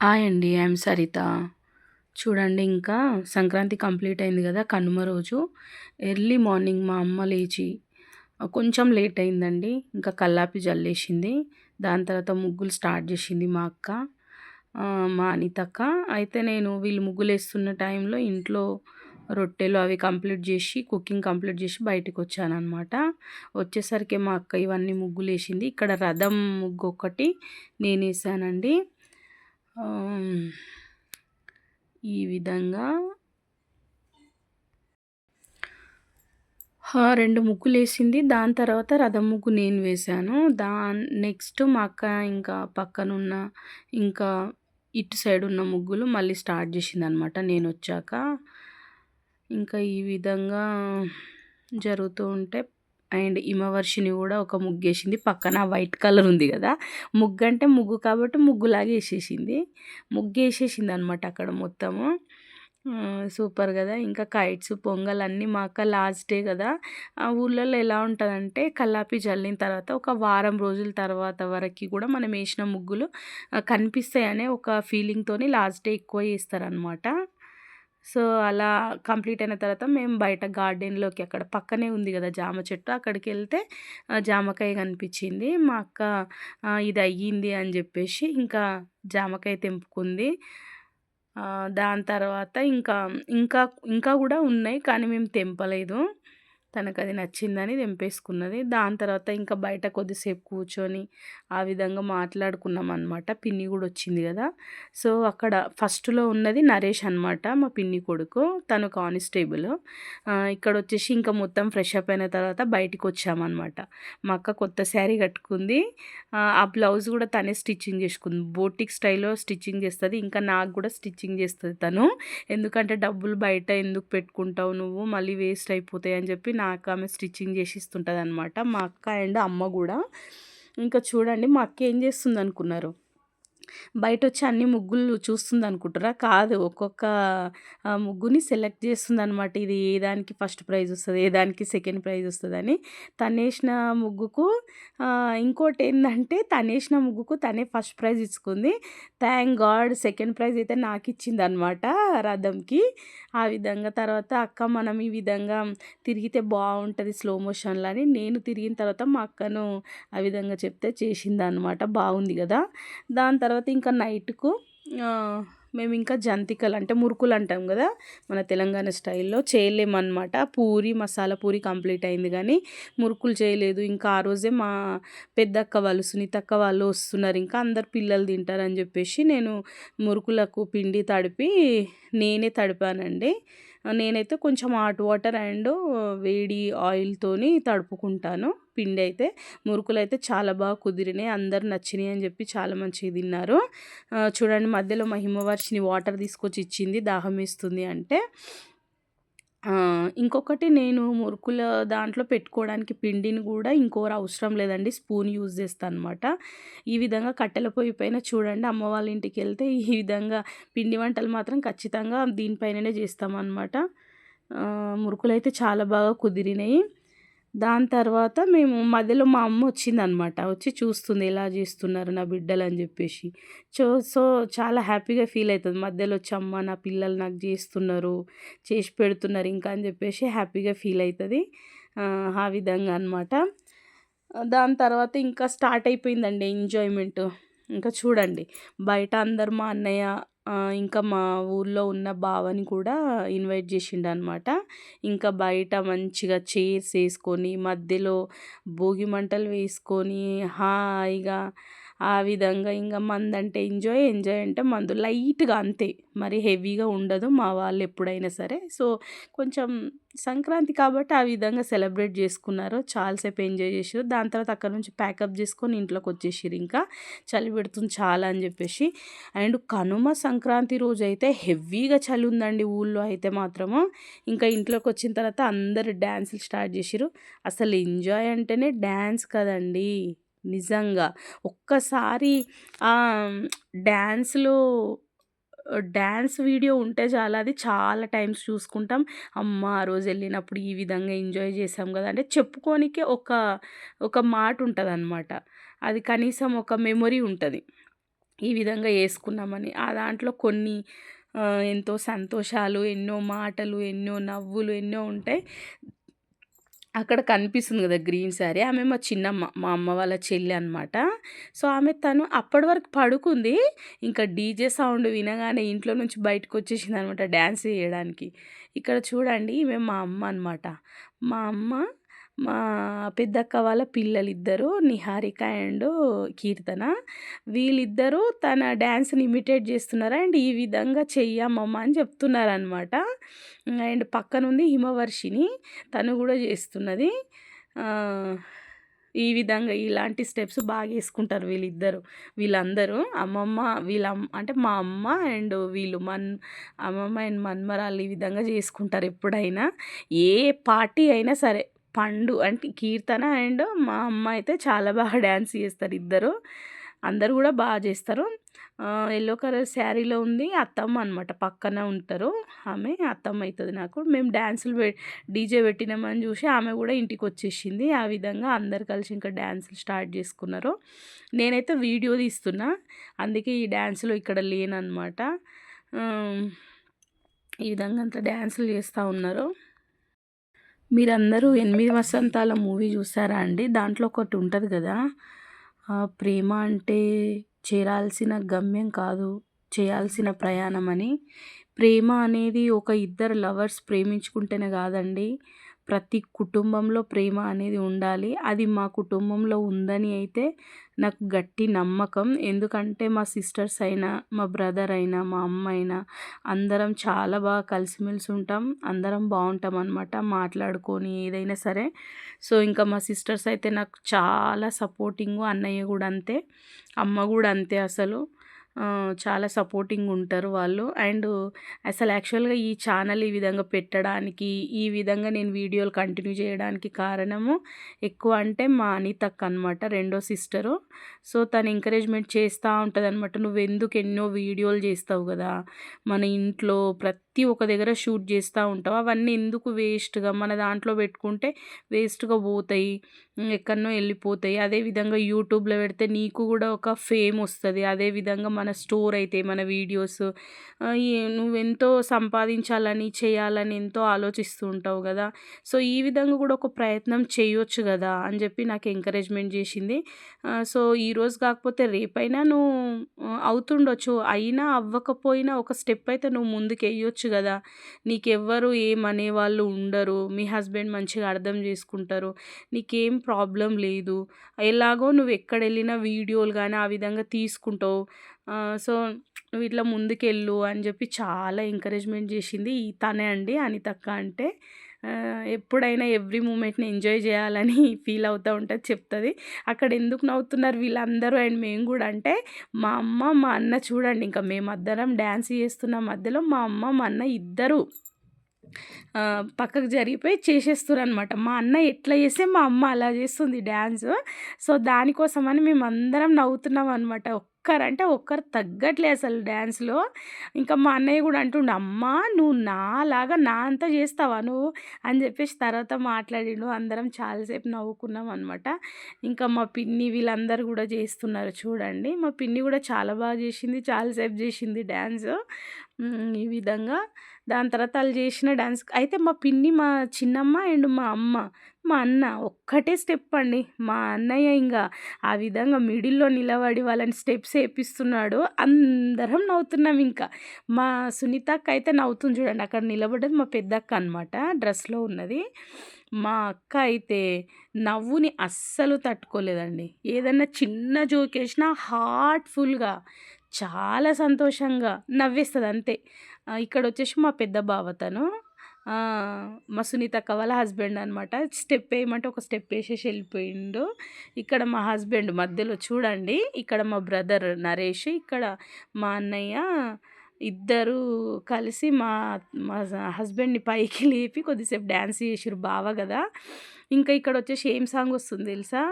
Hi అండి I'm Saritha. చూడండి ఇంకా సంక్రాంతి కంప్లీట్ అయింది కదా కనుమ రోజు. ఎర్లీ మార్నింగ్ మా అమ్మ లేచి కొంచెం లేట్ అయిందండి ఇంకా కల్లాపి జల్లేసింది. దాని తర్వాత ముగ్గులు స్టార్ట్ చేసింది మా అక్క మా అనితక్క అయితే నేను వీళ్ళు ముగ్గులు వేస్తున్న టైంలో ఇంట్లో రొట్టెలు అవి కంప్లీట్ చేసి కుకింగ్ కంప్లీట్ చేసి బయటకు వచ్చానమాట వచ్చేసరికి మా అక్క ఇవన్నీ ముగ్గులు వేసింది. ఇక్కడ రథం ముగ్గు ఒకటి నేను వేసానండి. ఈ విధంగా రెండు ముగ్గులు వేసింది దాని తర్వాత రథం ముగ్గు నేను వేశాను. దా నెక్స్ట్ మా అక్క ఇంకా పక్కనున్న ఇంకా ఇటు సైడ్ ఉన్న ముగ్గులు మళ్ళీ స్టార్ట్ చేసింది అనమాట నేను వచ్చాక. ఇంకా ఈ విధంగా జరుగుతూ ఉంటే అండ్ హిమవర్షిని కూడా ఒక ముగ్గేసింది. పక్కన వైట్ కలర్ ఉంది కదా. ముగ్గు అంటే ముగ్గు కాబట్టి ముగ్గులాగా వేసేసింది. ముగ్గు వేసేసింది అనమాట అక్కడ మొత్తము. సూపర్ కదా. ఇంకా కైట్స్ పొంగల్ అన్నీ మా అక్క లాస్ట్ డే కదా. ఆ ఊళ్ళల్లో ఎలా ఉంటుందంటే కల్లాపి చల్లిన తర్వాత ఒక వారం రోజుల తర్వాత వరకు కూడా మనం వేసిన ముగ్గులు కనిపిస్తాయనే ఒక ఫీలింగ్తోని లాస్ట్ డే ఎక్కువ చేస్తారనమాట సో అలా కంప్లీట్ అయిన తర్వాత మేము బయట గార్డెన్లోకి అక్కడ పక్కనే ఉంది కదా జామ చెట్టు. అక్కడికి వెళ్తే జామకాయ కనిపించింది. మా అక్క ఇది అయ్యింది అని చెప్పేసి ఇంకా జామకాయ తెంపుకుంది. దాని తర్వాత ఇంకా ఇంకా ఇంకా కూడా ఉన్నాయి కానీ మేము తెంపలేదు. తనకు అది నచ్చిందని తెంపేసుకున్నది. దాని తర్వాత ఇంకా బయట కొద్దిసేపు కూర్చొని ఆ విధంగా మాట్లాడుకున్నాం అనమాట పిన్ని కూడా వచ్చింది కదా. సో అక్కడ ఫస్ట్లో ఉన్నది నరేష్ అనమాట మా పిన్ని కొడుకు. తను కానిస్టేబుల్. ఇక్కడ వచ్చేసి ఇంకా మొత్తం ఫ్రెష్ అప్ అయిన తర్వాత బయటికి వచ్చామన్నమాట. మా అక్క కొత్త శారీ కట్టుకుంది. ఆ బ్లౌజ్ కూడా తనే స్టిచ్చింగ్ చేసుకుంది. బోటిక్ స్టైల్లో స్టిచ్చింగ్ చేస్తుంది. ఇంకా నాకు కూడా స్టిచ్చింగ్ చేస్తుంది తను. ఎందుకంటే డబ్బులు బయట ఎందుకు పెట్టుకుంటావు నువ్వు? మళ్ళీ వేస్ట్ అయిపోతాయి అని చెప్పి నాకు ఆమె స్టిచ్చింగ్ చేసి ఇస్తుంటుంది అనమాట మా అక్క అండ్ అమ్మ కూడా. ఇంకా చూడండి మా అక్క ఏం చేస్తుంది అనుకున్నారు బయట వచ్చి అన్ని ముగ్గులు చూస్తుంది అనుకుంటారా కాదు ఒక్కొక్క ముగ్గుని సెలెక్ట్ చేస్తుంది అనమాట ఇది ఏ దానికి ఫస్ట్ ప్రైజ్ వస్తుంది ఏ దానికి సెకండ్ ప్రైజ్ వస్తుందని. తనేసిన ముగ్గుకు ఇంకోటి ఏంటంటే తనేసిన ముగ్గుకు తనే ఫస్ట్ ప్రైజ్ ఇచ్చుకుంది. థ్యాంక్ గాడ్ సెకండ్ ప్రైజ్ అయితే నాకు ఇచ్చింది అనమాట రథంకి. ఆ విధంగా తర్వాత అక్క మనం ఈ విధంగా తిరిగితే బాగుంటుంది స్లో మోషన్లో అని నేను తిరిగిన తర్వాత మా అక్కను ఆ విధంగా చెప్తే చేసింది అనమాట బాగుంది కదా? దాని తర్వాత తర్వాత ఇంకా నైట్కు మేము ఇంకా జంతికలు అంటే మురుకులు అంటాం కదా మన తెలంగాణ స్టైల్లో చేయలేమన్నమాట. పూరి మసాలా పూరి కంప్లీట్ అయింది కానీ మురుకులు చేయలేదు. ఇంకా ఆ రోజే మా పెద్దక్క వాళ్ళు సునీతక్క వాళ్ళు వస్తున్నారు. ఇంకా అందరు పిల్లలు తింటారని చెప్పేసి నేను మురుకులకు పిండి తడిపి నేనే తడిపానండి. నేనైతే కొంచెం హాట్ వాటర్ అండ్ వేడి ఆయిల్తోని తడుపుకుంటాను. పిండి అయితే మురుకులు అయితే చాలా బాగా కుదిరినాయి. అందరు నచ్చినాయి అని చెప్పి చాలా మంచిగా తిన్నారు. చూడండి మధ్యలో మా హిమవర్షిని వాటర్ తీసుకొచ్చి ఇచ్చింది. దాహం వేస్తుంది అంటే ఇంకొకటి నేను మురుకుల దాంట్లో పెట్టుకోవడానికి పిండిని కూడా ఇంకోరు అవసరం లేదండి. స్పూన్ యూజ్ చేస్తాను అనమాట ఈ విధంగా కట్టెల పొయ్యి పైన చూడండి అమ్మ వాళ్ళ ఇంటికి వెళ్తే ఈ విధంగా పిండి వంటలు మాత్రం ఖచ్చితంగా దీనిపైననే చేస్తామన్నమాట. మురుకులు అయితే చాలా బాగా కుదిరినాయి. దాని తర్వాత మేము మధ్యలో మా అమ్మ వచ్చిందనమాట. వచ్చి చూస్తుంది ఎలా చేస్తున్నారు నా బిడ్డలు? అని చెప్పేసి. సో సో చాలా హ్యాపీగా ఫీల్ అవుతుంది. మధ్యలో వచ్చి అమ్మ నా పిల్లలు నాకు చేస్తున్నారు చేసి పెడుతున్నారు ఇంకా అని చెప్పేసి హ్యాపీగా ఫీల్ అవుతుంది. ఆ విధంగా అనమాట. దాని తర్వాత ఇంకా స్టార్ట్ అయిపోయిందండి ఎంజాయ్మెంట్. ఇంకా చూడండి బయట అందరు మా అన్నయ్య ఇంకా మా ఊర్లో ఉన్న బావని కూడా ఇన్వైట్ చేసిండు అనమాట ఇంకా బయట మంచిగా చైర్స్ వేసుకొని మధ్యలో భోగి మంటలు వేసుకొని హాయిగా ఆ విధంగా ఇంకా మందంటే ఎంజాయ్ ఎంజాయ్ అంటే మందు. లైట్గా అంతే. మరి హెవీగా ఉండదు మా వాళ్ళు ఎప్పుడైనా సరే. సో కొంచెం సంక్రాంతి కాబట్టి ఆ విధంగా సెలబ్రేట్ చేసుకున్నారు చాలాసేపు ఎంజాయ్ చేసారు దాని తర్వాత అక్కడ నుంచి ప్యాకప్ చేసుకొని ఇంట్లోకి వచ్చేసారు ఇంకా. చలి పెడుతుంది చాలా అని చెప్పేసి. అండ్ కనుమ సంక్రాంతి రోజు అయితే హెవీగా చలి ఉందండి ఊళ్ళో అయితే మాత్రము. ఇంకా ఇంట్లోకి వచ్చిన తర్వాత అందరు డ్యాన్సులు స్టార్ట్ చేసారు అసలు ఎంజాయ్ అంటేనే డ్యాన్స్ కదండి. నిజంగా. ఒక్కసారి డ్యాన్స్లో డ్యాన్స్ వీడియో ఉంటే చాలా అది చాలా టైమ్స్ చూసుకుంటాం. అమ్మ ఆ రోజు వెళ్ళినప్పుడు ఈ విధంగా ఎంజాయ్ చేసాం కదా అంటే చెప్పుకోనికే ఒక ఒక మాట ఉంటుంది అనమాట అది కనీసం ఒక మెమొరీ ఉంటుంది. ఈ విధంగా వేసుకున్నామని ఆ దాంట్లో కొన్ని ఎంతో సంతోషాలు ఎన్నో మాటలు ఎన్నో నవ్వులు ఎన్నో ఉంటాయి. అక్కడ కనిపిస్తుంది కదా గ్రీన్ శారీ. ఆమె మా చిన్నమ్మ మా అమ్మ వాళ్ళ చెల్లి అనమాట సో ఆమె తను అప్పటి వరకు పడుకుంది. ఇంకా డీజే సౌండ్ వినగానే ఇంట్లో నుంచి బయటకు వచ్చేసింది అనమాట డ్యాన్స్ చేయడానికి. ఇక్కడ చూడండి ఈమె మా అమ్మ అనమాట మా అమ్మ మా పెద్దక్క వాళ్ళ పిల్లలిద్దరు నిహారిక అండ్ కీర్తన. వీళ్ళిద్దరూ తన డ్యాన్స్ని ఇమిటేట్ చేస్తున్నారు అండ్ ఈ విధంగా చెయ్యమ్మమ్మ అని చెప్తున్నారనమాట అండ్ పక్కనుంది హిమవర్షిని తను కూడా చేస్తున్నది. ఈ విధంగా ఇలాంటి స్టెప్స్ బాగా వేసుకుంటారు వీళ్ళిద్దరు. వీళ్ళందరూ అమ్మమ్మ వీళ్ళ అంటే మా అమ్మ అండ్ వీళ్ళు మన్ అమ్మమ్మ అండ్ మన్మరాలు ఈ విధంగా చేసుకుంటారు ఎప్పుడైనా. ఏ పార్టీ అయినా సరే. పండు అంటే కీర్తన అండ్ మా అమ్మ అయితే చాలా బాగా డ్యాన్స్ చేస్తారు ఇద్దరు. అందరు కూడా బాగా చేస్తారు. ఎల్లో కలర్ శారీలో ఉంది అత్తమ్మ అనమాట పక్కన ఉంటారు. ఆమె అత్తమ్మ అవుతుంది నాకు. మేము డ్యాన్సులు డీజే పెట్టినామని చూసి ఆమె కూడా ఇంటికి వచ్చేసింది. ఆ విధంగా అందరు కలిసి ఇంకా డ్యాన్సులు స్టార్ట్ చేసుకున్నారు. నేనైతే వీడియో తీస్తున్నా అందుకే ఈ డ్యాన్సులు ఇక్కడ లేనమాట ఈ విధంగా అంతా డ్యాన్సులు చేస్తూ ఉన్నారు. మీరందరూ ఎనిమిది వసంతాల మూవీ చూసారా అండి? దాంట్లో ఒకటి ఉంటుంది కదా. ప్రేమ అంటే చేరాల్సిన గమ్యం కాదు చేయాల్సిన ప్రయాణం అని ప్రేమ అనేది ఒక ఇద్దరు లవర్స్ ప్రేమించుకుంటేనే కాదండి. ప్రతి కుటుంబంలో ప్రేమ అనేది ఉండాలి. అది మా కుటుంబంలో ఉందని అయితే నాకు గట్టి నమ్మకం. ఎందుకంటే మా సిస్టర్స్ అయినా మా బ్రదర్ అయినా మా అమ్మ అయినా అందరం చాలా బాగా కలిసిమెలిసి ఉంటాం. అందరం బాగుంటాం అనమాట మాట్లాడుకొని ఏదైనా సరే. సో ఇంకా మా సిస్టర్స్ అయితే నాకు చాలా సపోర్టింగ్ అన్నయ్య కూడా అంతే అమ్మ కూడా అంతే అసలు. చాలా సపోర్టింగ్ ఉంటారు వాళ్ళు. అండ్ అసలు యాక్చువల్గా ఈ ఛానల్ ఈ విధంగా పెట్టడానికి ఈ విధంగా నేను వీడియోలు కంటిన్యూ చేయడానికి కారణము ఎక్కువ అంటే మా అనితక్క అనమాట రెండో సిస్టరు. సో తను ఎంకరేజ్మెంట్ చేస్తూ ఉంటుంది అనమాట నువ్వు ఎందుకు ఎన్నో వీడియోలు చేస్తావు కదా? మన ఇంట్లో ప్రతి ఒక్క దగ్గర షూట్ చేస్తూ ఉంటావు. అవన్నీ ఎందుకు వేస్ట్గా? మన దాంట్లో పెట్టుకుంటే వేస్ట్గా పోతాయి ఎక్కడనో వెళ్ళిపోతాయి. అదేవిధంగా యూట్యూబ్లో పెడితే నీకు కూడా ఒక ఫేమ్ వస్తుంది. అదేవిధంగా మన మన స్టోర్ అయితే మన వీడియోస్ నువ్వెంతో సంపాదించాలని చేయాలని ఎంతో ఆలోచిస్తూ ఉంటావు కదా. సో ఈ విధంగా కూడా ఒక ప్రయత్నం చేయొచ్చు కదా అని చెప్పి నాకు ఎంకరేజ్మెంట్ చేసింది. సో ఈరోజు కాకపోతే రేపైనా నువ్వు అవుతుండొచ్చు. అయినా అవ్వకపోయినా ఒక స్టెప్ అయితే నువ్వు ముందుకు వేయొచ్చు కదా. నీకెవ్వరు ఏమనే వాళ్ళు ఉండరు. మీ హస్బెండ్ మంచిగా అర్థం చేసుకుంటారు. నీకేం ప్రాబ్లం లేదు. ఎలాగో నువ్వు ఎక్కడ వెళ్ళినా వీడియోలు కానీ ఆ విధంగా తీసుకుంటావు. సో నువ్వు ఇట్లా ముందుకెళ్ళు అని చెప్పి చాలా ఎంకరేజ్మెంట్ చేసింది తనే అండి అనితక్క అంటే. ఎప్పుడైనా ఎవ్రీ మూమెంట్ని ఎంజాయ్ చేయాలని ఫీల్ అవుతూ ఉంటుంది చెప్తుంది. అక్కడ ఎందుకు నవ్వుతున్నారు వీళ్ళందరూ అండ్ మేము కూడా అంటే మా అమ్మ మా అన్న చూడండి ఇంకా మేము అద్దరం డ్యాన్స్ చేస్తున్న మధ్యలో మా అమ్మ మా అన్న ఇద్దరు పక్కకు జరిగిపోయి చేసేస్తారు అనమాట మా అన్న ఎట్లా చేస్తే మా అమ్మ అలా చేస్తుంది డ్యాన్స్. సో దానికోసమని మేము అందరం నవ్వుతున్నాం అనమాట ఒక్కరంటే ఒక్కరు తగ్గట్లే అసలు డ్యాన్స్లో. ఇంకా మా అన్నయ్య కూడా అంటుండు అమ్మ నువ్వు నాలాగా నా అంతా చేస్తావా నువ్వు? అని చెప్పేసి తర్వాత మాట్లాడిండు. అందరం చాలాసేపు నవ్వుకున్నాం అనమాట ఇంకా మా పిన్ని వీళ్ళందరూ కూడా చేస్తున్నారు చూడండి. మా పిన్ని కూడా చాలా బాగా చేసింది చాలాసేపు చేసింది డ్యాన్స్. ఈ విధంగా. దాని తర్వాత వాళ్ళు చేసిన డ్యాన్స్ అయితే మా పిన్ని మా చిన్నమ్మ అండ్ మా అమ్మ మా అన్న ఒక్కటే స్టెప్ అండి. మా అన్నయ్య ఇంకా ఆ విధంగా మిడిల్లో నిలబడి వాళ్ళని స్టెప్స్ వేపిస్తున్నాడు. అందరం నవ్వుతున్నాం ఇంకా. మా సునీతక్క అయితే నవ్వుతుంది చూడండి. అక్కడ నిలబడ్డది మా పెద్దక్క అనమాట డ్రెస్లో ఉన్నది. మా అక్క అయితే నవ్వుని అస్సలు తట్టుకోలేదండి. ఏదన్నా చిన్న జోకేసినా హార్ట్ఫుల్గా చాలా సంతోషంగా నవ్వేస్తుంది అంతే. ఇక్కడ వచ్చేసి మా పెద్ద బావ తను. మా సునీతక్క వాళ్ళ హస్బెండ్ అనమాట స్టెప్ వేయమంటే ఒక స్టెప్ వేసేసి వెళ్ళిపోయిండు. ఇక్కడ మా హస్బెండ్ మధ్యలో చూడండి. ఇక్కడ మా బ్రదర్ నరేష్ ఇక్కడ మా అన్నయ్య ఇద్దరు కలిసి మా మా హస్బెండ్ని పైకి లేపి కొద్దిసేపు డ్యాన్స్ చేసారు బావ కదా. ఇంకా ఇక్కడ వచ్చేసి ఏం సాంగ్ వస్తుంది తెలుసా?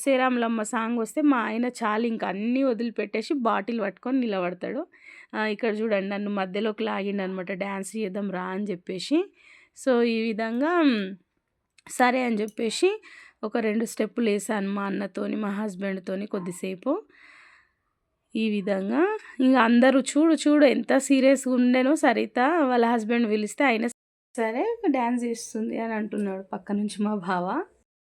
శ్రీరాములమ్మ సాంగ్ వస్తే మా ఆయన చాలు ఇంకా అన్నీ వదిలిపెట్టేసి బాటిల్ పట్టుకొని నిలబడతాడు. ఇక్కడ చూడండి నన్ను మధ్యలోకి లాగిండు అనమాట డ్యాన్స్ చేద్దాం రా అని చెప్పేసి. సో ఈ విధంగా సరే అని చెప్పేసి ఒక రెండు స్టెప్పులు వేసాను మా అన్నతోని మా హస్బెండ్తోని కొద్దిసేపు. ఈ విధంగా ఇంకా అందరూ చూడు చూడు ఎంత సీరియస్గా ఉండేనో సరిత వాళ్ళ హస్బెండ్ పిలిస్తే అయినా సరే డ్యాన్స్ చేస్తుంది అని అంటున్నాడు పక్క నుంచి మా బావ.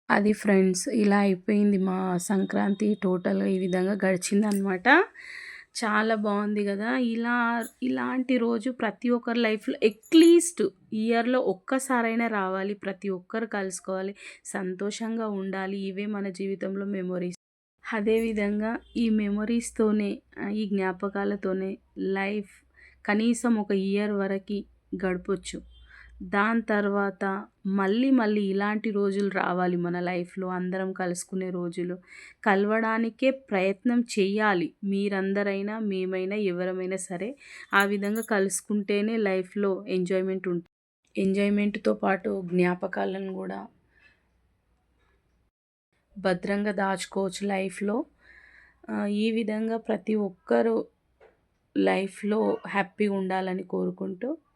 అది ఫ్రెండ్స్ ఇలా అయిపోయింది మా సంక్రాంతి టోటల్గా ఈ విధంగా గడిచిందనమాట చాలా బాగుంది కదా. ఇలా ఇలాంటి రోజు ప్రతి ఒక్కరి లైఫ్లో అట్లీస్ట్ ఇయర్లో ఒక్కసారైనా రావాలి ప్రతి ఒక్కరు కలుసుకోవాలి సంతోషంగా ఉండాలి. ఇవే మన జీవితంలో మెమొరీస్. అదేవిధంగా ఈ మెమొరీస్తోనే ఈ జ్ఞాపకాలతోనే లైఫ్ కనీసం ఒక ఇయర్ వరకు గడపొచ్చు. దాని తర్వాత మళ్ళీ మళ్ళీ ఇలాంటి రోజులు రావాలి మన లైఫ్లో అందరం కలుసుకునే రోజులు. కలవడానికే ప్రయత్నం చేయాలి మీరందరైనా మేమైనా ఎవరమైనా సరే ఆ విధంగా కలుసుకుంటేనే లైఫ్లో ఎంజాయ్మెంట్ ఉంటుంది ఎంజాయ్మెంట్తో పాటు జ్ఞాపకాలను కూడా భద్రంగా దాచుకోవచ్చు లైఫ్లో. ఈ విధంగా ప్రతి ఒక్కరూ లైఫ్లో హ్యాపీగా ఉండాలని కోరుకుంటూ